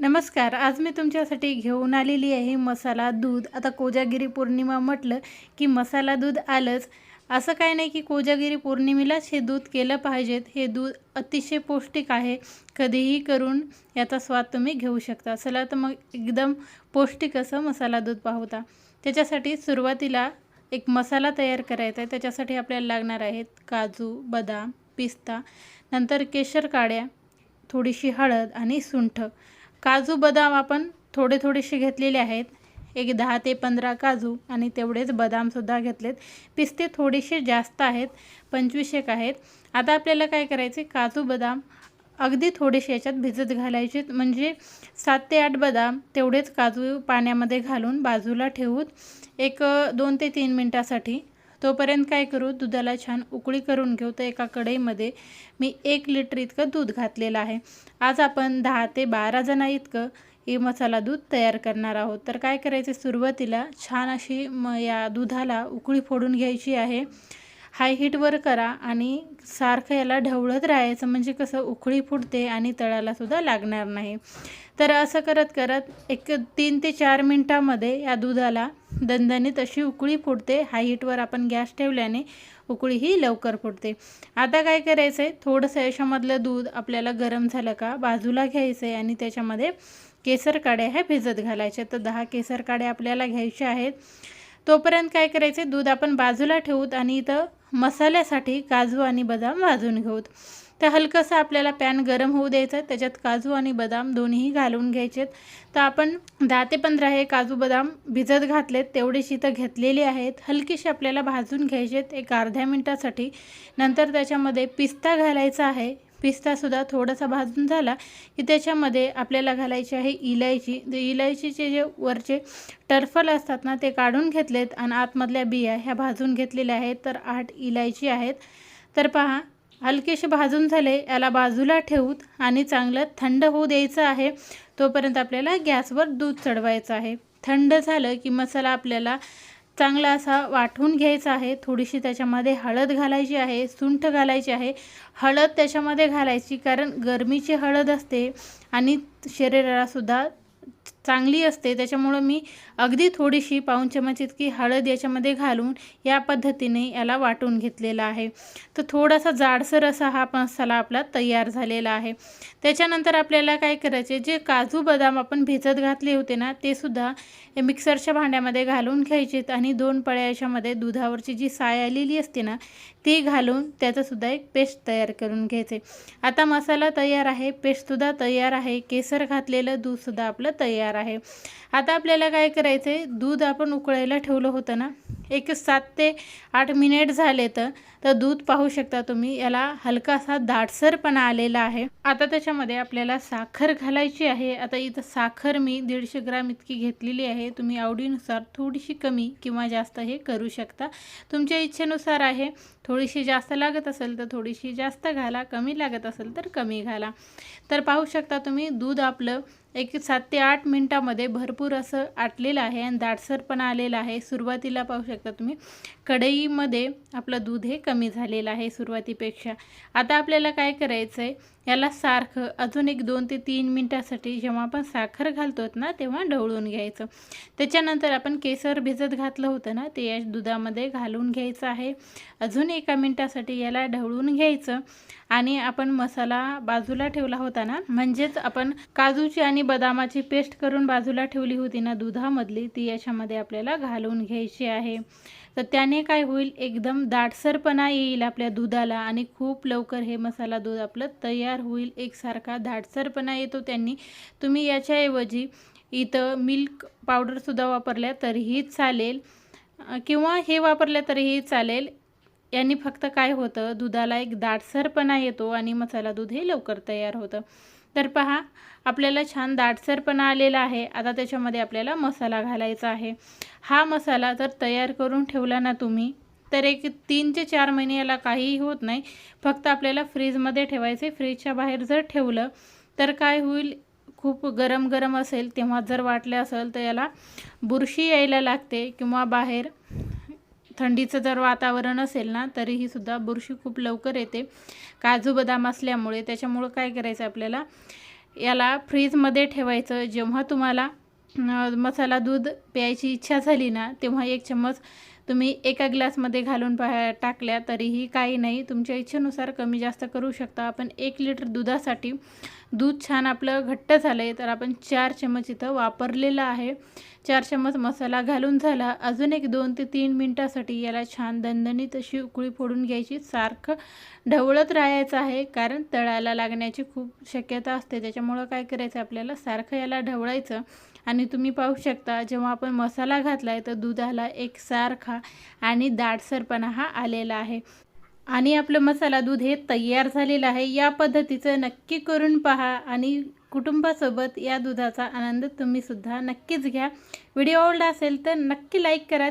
नमस्कार आज मी तुमच्यासाठी घेऊन आलेली आहे मसाला दूध. आता कोजागिरी पौर्णिमा म्हटलं की मसाला दूध आलंच. असं काय नाही की कोजागिरी पौर्णिमेलाच हे दूध केलं पाहिजेत. हे दूध अतिशय पौष्टिक आहे. कधीही करून याचा स्वाद तुम्ही घेऊ शकता. चला तर मग एकदम पौष्टिक असं मसाला दूध पाहूता. त्याच्यासाठी सुरुवातीला एक मसाला तयार करायचा आहे. त्याच्यासाठी आपल्याला लागणार आहेत काजू बदाम पिस्ता नंतर केशर काड्या थोडीशी हळद आणि सुंठ. काजू बदाम आपण थोडे थोडेसे घेतलेले आहेत. एक दहा ते पंधरा काजू आणि तेवढेच बदामसुद्धा घेतलेत. पिस्ते थोडेसे जास्त आहेत पंचवीस एक आहेत. आता आपल्याला काय करायचे काजू बदाम अगदी थोडेसे याच्यात भिजत घालायचे म्हणजे सात ते आठ बदाम तेवढेच काजू पाण्यामध्ये घालून बाजूला ठेवून एक दोन ते तीन मिनटासाठी तोपर्यंत काय करू? दुधाला छान उकळी करून घेऊ तर एका कढईमध्ये मी एक लिटर इतकं दूध घातलेलं आहे. आज आपण दहा ते बारा जणा इतकं हे मसाला दूध तयार करणार आहोत. तर काय करायचे? सुरुवातीला छान अशी म या दुधाला उकळी फोडून घ्यायची आहे. हाय हीटवर करा आणि सारखं याला ढवळत राहायचं म्हणजे कसं? उकळी फुटते आणि तळालासुद्धा लागणार नाही. तर असं करत करत एक तीन ते चार मिनटामध्ये या दुधाला दणदणीत अशी उकळी फुटते. हाय हीटवर आपण गॅस ठेवल्याने उकळी ही लवकर फुटते. आता काय करायचं आहे थोडंसं याच्यामधलं दूध आपल्याला गरम झालं का बाजूला घ्यायचं आहे आणि त्याच्यामध्ये केसर काड्या ह्या भिजत घालायच्या. तर दहा केसर काड्या आपल्याला घ्यायच्या आहेत. तोपर्यंत काय करायचे दूध आपण बाजूला ठेवूत आणि इथं मसाल्यासाठी काजू आणि बदाम भाजून घेऊत. तर हलकंसं आपल्याला पॅन गरम होऊ द्यायचं त्याच्यात काजू आणि बदाम दोन्हीही घालून घ्यायचेत. तर आपण दहा ते पंधरा हे काजू बदाम भिजत घातलेत. तेवढीशी इथं घेतलेली आहेत. हलकीशी आपल्याला भाजून घ्यायचेत एक अर्ध्या मिनटासाठी. नंतर त्याच्यामध्ये पिस्ता घालायचा आहे. पिस्तासुद्धा थोडासा भाजून झाला की त्याच्यामध्ये आपल्याला घालायची आहे इलायची. इलायचीचे जे वरचे टर्फल असतात ना ते काढून घेतलेत आणि आतमधल्या बिया ह्या भाजून घेतलेल्या आहेत. तर आठ इलायची आहेत. तर पहा हलकेसे भाजून झाले याला बाजूला ठेवूत आणि चांगलं थंड होऊ द्यायचं आहे तोपर्यंत आपल्याला गॅसवर दूध चढवायचं आहे. थंड झालं की मसाला आपल्याला चांगला असा वाटून घ्यायचा आहे. थोडीशी त्याच्यामध्ये हळद घालायची आहे सुंठ घालायची आहे. हळद त्याच्यामध्ये घालायची कारण गरमीची हळद असते आणि शरीरालासुद्धा चांगली असते. त्याच्यामुळं मी अगदी थोडीशी पाऊन चमच इतकी हळद याच्यामध्ये घालून या पद्धतीने याला वाटून घेतलेला आहे. तर थोडासा जाडसर असा हा मसाला आपला तयार झालेला आहे. त्याच्यानंतर आपल्याला काय करायचे जे काजू बदाम आपण भिजत घातले होते ना ते सुद्धा मिक्सरच्या भांड्यामध्ये घालून घ्यायचेत आणि दोन पळ्या याच्यामध्ये दुधावरची जी साय आलेली असते ना ती घालून त्याचंसुद्धा एक पेस्ट तयार करून घ्यायचे. आता मसाला तयार आहे पेस्टसुद्धा तयार आहे. केसर घातलेलं दूधसुद्धा आपलं तयार तयार आहे. आता आपल्याला काय करायचं आहे दूध आपण उकळायला ठेवलं होतं ना? एक सात ते आठ मिनिट झाले तर तर दूध पाहू शकता तुम्ही याला हलकासा दाटसरपणा आलेला आहे. आता त्याच्यामध्ये आपल्याला साखर घालायची आहे. आता इथं साखर मी दीडशे ग्राम इतकी घेतलेली आहे. तुम्ही आवडीनुसार थोडीशी कमी किंवा जास्त हे करू शकता. तुमच्या इच्छेनुसार आहे. थोडीशी जास्त लागत असेल तर थोडीशी जास्त घाला. कमी लागत असेल तर कमी घाला. तर पाहू शकता तुम्ही दूध आपलं एक सात ते आठ मिनटामध्ये भरपूर असं आटलेलं आहे आणि दाटसर पण आहे. सुरुवातीला पाहू शकता तुम्ही. कढईमध्ये आपलं दूध हे कमी झालेलं आहे सुरुवातीपेक्षा. आता आपल्याला काय करायचं आहे याला सारखं अजून एक दोन ते तीन मिनटासाठी जेव्हा आपण साखर घालतो ना तेव्हा ढवळून घ्यायचं. त्याच्यानंतर आपण केसर भिजत घातलं होतं ना ते या दुधामध्ये घालून घ्यायचं आहे. अजून एका मिनटासाठी याला ढवळून घ्यायचं आणि आपण मसाला बाजूला ठेवला होता ना म्हणजेच आपण काजूची आणि बदामाची पेस्ट करून बाजूला ठेवली होती ना दुधामधली ती याच्यामध्ये आपल्याला घालून घ्यायची आहे. तर त्याने काय होईल? एकदम दाटसरपणा येईल आपल्या दुधाला आणि खूप लवकर हे मसाला दूध आपलं तयार होईल. एकसारखा दाटसरपणा येतो त्यांनी. तुम्ही याच्याऐवजी इथं मिल्क पावडरसुद्धा वापरल्या तरीही चालेल. किंवा हे वापरल्या तरीही चालेल. यांनी फक्त काय होतं? दुधाला एक दाटसरपणा येतो आणि मसाला दूध हे लवकर तयार होतं. तर पहा आपल्याला छान दाटसरपणा आलेला आहे. आता त्याच्यामध्ये आपल्याला मसाला घालायचा आहे. हा मसाला जर तयार करून ठेवला ना तुम्ही तर एक तीन ते चार महिने याला काहीही होत नाही. फक्त आपल्याला फ्रीजमध्ये ठेवायचे. फ्रीजच्या बाहेर जर ठेवलं तर काय होईल? खूप गरम गरम असेल. तेव्हा जर वाटलं असेल तर याला बुरशी यायला लागते किंवा बाहेर थंडीचं जर वातावरण असेल ना तरीही सुद्धा बुरशी खूप लवकर येते. काजू बदाम असल्यामुळे त्याच्यामुळं काय करायचं आपल्याला? याला फ्रीजमध्ये ठेवायचं. जेव्हा तुम्हाला मसाला दूध प्यायची इच्छा झाली ना तेव्हा एक चम्मच तुम्ही एका ग्लासमध्ये घालून पा टाकल्या तरीही काही नाही. तुमच्या इच्छेनुसार कमी जास्त करू शकता. आपण एक लिटर दुधासाठी दूध छान आपलं घट्ट झालं आहे तर आपण चार चम्मच इथं वापरलेलं आहे. चार चम्मच मसाला घालून झाला. अजून एक दोन ते तीन मिनटासाठी याला छान दणदणीत अशी उकळी फोडून घ्यायची. सारखं ढवळत राहायचं आहे कारण तळायला लागण्याची खूप शक्यता असते. त्याच्यामुळं काय करायचं आपल्याला? सारखं याला ढवळायचं. आणि तुम्ही पाहू शकता जेव्हा आपण मसाला घातला आहे तर दुधाला एकसारखा आणि दाटसरपणा हा आलेला आहे. आणि आपलं मसाला दूध हे तयार झालेलं आहे. या पद्धतीचं नक्की करून पहा आणि कुटुंबासोबत या दुधाचा आनंद तुम्ही सुद्धा नक्कीच घ्या. व्हिडिओ आवडला असेल तर नक्की लाईक करा.